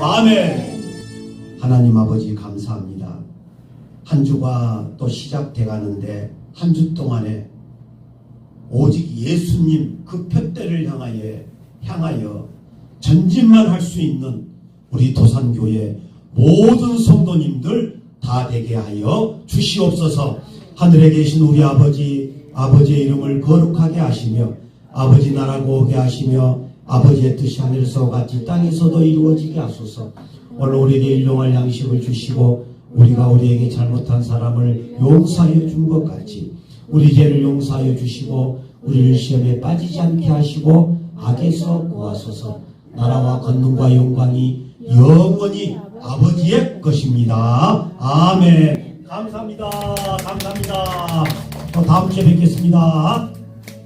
아멘 하나님 아버지 감사합니다 한 주가 또 시작돼 가는데 한 주 동안에 오직 예수님 그 표대를 향하여 향하여 전진만 할 수 있는 우리 도산교회 모든 성도님들 다 되게 하여 주시옵소서. 하늘에 계신 우리 아버지 아버지의 이름을 거룩하게 하시며 아버지 나라가 오게 하시며 아버지의 뜻이 하늘에서 같이 땅에서도 이루어지게 하소서. 오늘 우리에게 일용할 양식을 주시고 우리가 우리에게 잘못한 사람을 용서하여 준 것 같이 우리 죄를 용서하여 주시고 우리를 시험에 빠지지 않게 하시고 악에서 구하소서 나라와 권능과 영광이 영원히 아버지의 것입니다. 아멘. 감사합니다. 감사합니다. 또 다음 주에 뵙겠습니다.